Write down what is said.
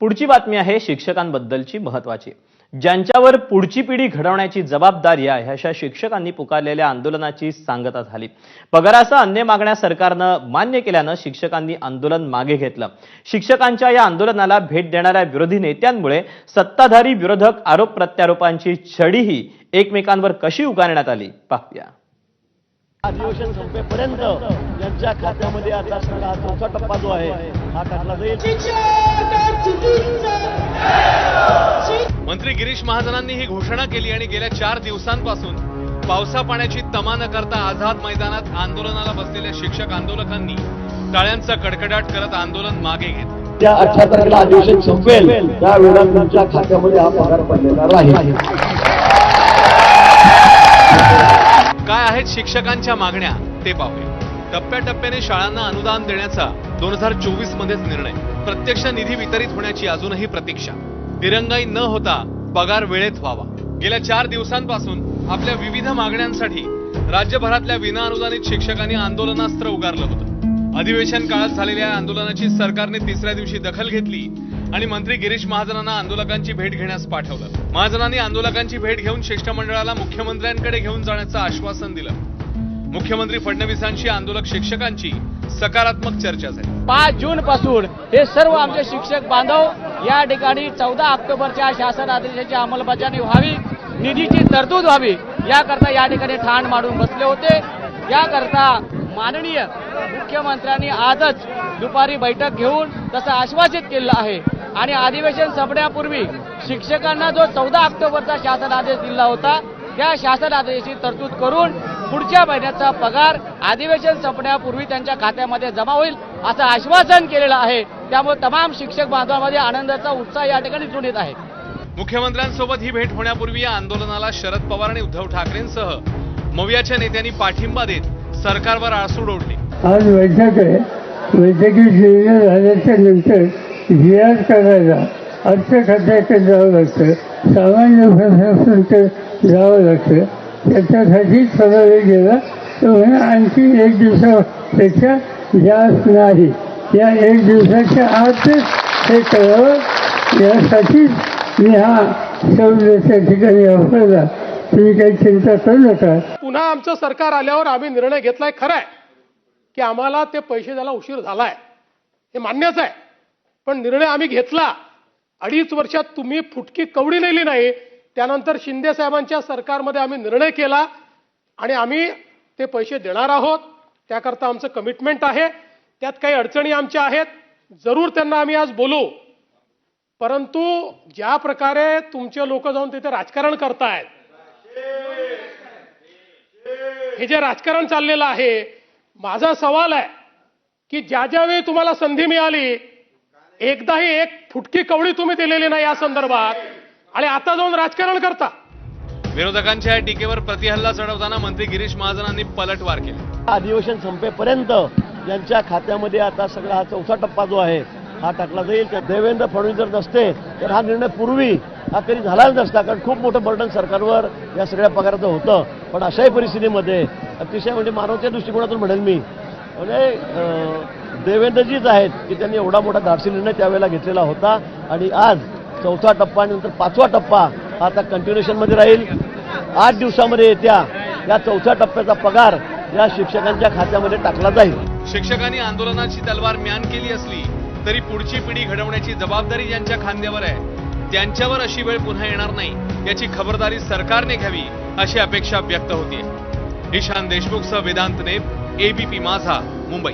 पुढची बातमी आहे शिक्षकांबद्दलची महत्वाची ज्यांच्यावर पुढची पिढी घडवण्याची जबाबदारी आहे अशा शिक्षकांनी पुकारलेल्या आंदोलनाची सांगता झाली. पगारासह अन्य मागण्या सरकारनं मान्य केल्यानं शिक्षकांनी आंदोलन मागे घेतलं. शिक्षकांच्या या आंदोलनाला भेट देणाऱ्या विरोधी नेत्यांमुळे सत्ताधारी विरोधक आरोप प्रत्यारोपांची छडीही एकमेकांवर कशी उगारण्यात आली? पाहूया. अधिवेशन संपेपर्यंत यांच्या खात्यामध्ये आता हा टप्पा जो आहे हा टाकला जाईल. मंत्री गिरीश महाजनांनी ही घोषणा केली आणि गेल्या चार दिवसांपासून पावसा पाण्याची तमा न करता आझाद मैदानात आंदोलनाला बसलेल्या शिक्षक आंदोलकांनी टाळ्यांचा कडकडाट करत आंदोलन मागे घेतलं. त्या अठरा तारखेला अधिवेशन संपेल त्यावेळेला तुमच्या खात्यामध्ये हा पगार पडलेला राहील. काय आहेत शिक्षकांच्या मागण्या ते पाहूया. टप्प्याटप्प्याने शाळांना अनुदान देण्याचा दोन हजार चोवीस मध्येच निर्णय. प्रत्यक्ष निधी वितरित होण्याची अजूनही प्रतीक्षा. दिरंगाई न होता पगार वेळेत व्हावा. गेल्या चार दिवसांपासून आपल्या विविध मागण्यांसाठी राज्यभरातल्या विनाअनुदानित शिक्षकांनी आंदोलनास्त्र उगारलं होतं. अधिवेशन काळात झालेल्या आंदोलनाची सरकारने तिसऱ्या दिवशी दखल घेतली आणि मंत्री गिरीश महाजनांना आंदोलकांची भेट घेण्यास पाठवलं. महाजनांनी आंदोलकांची भेट घेऊन शिष्टमंडळाला मुख्यमंत्र्यांकडे घेऊन जाण्याचं आश्वासन दिलं. मुख्यमंत्री फडणवीसांशी आंदोलक शिक्षकांची सकारात्मक चर्चा झाली. पाच जून पासून हे सर्व आमचे शिक्षक बांधव या ठिकाणी चौदा ऑक्टोबरच्या शासन आदेशाची अंमलबजावणी व्हावी निधीची तरतूद व्हावी याकरता या ठिकाणी ठाण मांडून बसले होते. याकरता माननीय मुख्यमंत्र्यांनी आजच दुपारी बैठक घेऊन तसं आश्वासित केलं आहे. आणि अधिवेशन संपण्यापूर्वी शिक्षकांना जो चौदा ऑक्टोबरचा शासन आदेश दिला होता त्या शासन आदेशाची तरतूद करून पुढच्या महिन्याचा पगार अधिवेशन संपण्यापूर्वी त्यांच्या खात्यामध्ये जमा होईल असं आश्वासन केलेलं आहे. त्यामुळे तमाम शिक्षक बांधवांमध्ये आनंदाचा उत्साह या ठिकाणी दिसून येत आहे. मुख्यमंत्र्यांसोबत ही भेट होण्यापूर्वी या आंदोलनाला शरद पवार आणि उद्धव ठाकरेंसह मवियाच्या नेत्यांनी पाठिंबा देत सरकारवर आळसूड ओढले आज बैठक आहे. बैठकीत निर्णय झाल्याच्यानंतर जी आर करायला अर्थ खात्याकडे जावं लागतं. सामान्य प्रशासनाकडे जावं लागतं. त्याच्यासाठी थोडा गेलं. तर आणखी एक दिवसापेक्षा जास्त नाही. या एक दिवसाच्या आतच हे करावं. यासाठीच मी हा त्या ठिकाणी वापरला. तुम्ही काही चिंता करू नका. पुन्हा आमचं सरकार आल्यावर आम्ही निर्णय घेतलाय खरं आहे की आम्हाला ते पैसे द्यायला उशीर झालाय. हे मान्यच आहे. पण निर्णय आम्ही घेतला. अडीच वर्षात तुम्ही फुटकी कवडी नेली नाही. त्यानंतर शिंदे साहेबांच्या सरकारमध्ये आम्ही निर्णय केला आणि आम्ही ते पैसे देणार आहोत. त्याकरता आमचं कमिटमेंट आहे. त्यात काही अडचणी आमच्या आहेत. जरूर त्यांना आम्ही आज बोलू. परंतु ज्या प्रकारे तुमचे लोक जाऊन तिथे राजकारण करतायत हे जे राजकारण चाललेलं आहे माझा सवाल आहे की ज्या ज्यावेळी तुम्हाला संधी मिळाली एकदाही एक फुटकी कवडी तुम्ही दिलेली नाही या संदर्भात. आणि आता जाऊन राजकारण करता. विरोधकांच्या या टीकेवर प्रतिहल्ला चढवताना मंत्री गिरीश महाजनांनी पलटवार केले. अधिवेशन संपेपर्यंत यांच्या खात्यामध्ये आता सगळा हा चौथा टप्पा जो आहे हा टाकला जाईल. तर देवेंद्र फडणवीस जर नसते तर हा निर्णय पूर्वी हा कधी झालाच नसता कारण खूप मोठं बर्डन सरकारवर या सगळ्या पगाराचं होतं. पण अशाही परिस्थितीमध्ये अतिशय म्हणजे मानवच्या दृष्टिकोनातून म्हणेल मी म्हणजे अं, देवेंद्रजीच आहेत की त्यांनी एवढा मोठा धाडसी निर्णय त्यावेळेला घेतलेला होता. आणि आज चौथा टप्पा आणि नंतर पाचवा टप्पा हा आता कंटिन्युएशनमध्ये राहील. आठ दिवसामध्ये येत्या या चौथ्या टप्प्याचा पगार या शिक्षकांच्या खात्यामध्ये टाकला जाईल. शिक्षकांनी आंदोलनाची तलवार म्यान केली असली तरी पुढची पिढी घडवण्याची जबाबदारी ज्यांच्या खांद्यावर आहे त्यांच्यावर अशी वेळ पुन्हा येणार नाही याची खबरदारी सरकारने घ्यावी अशी अपेक्षा व्यक्त होती ईशान देशमुखसह वेदांत नेप एबीपी माझा मुंबई.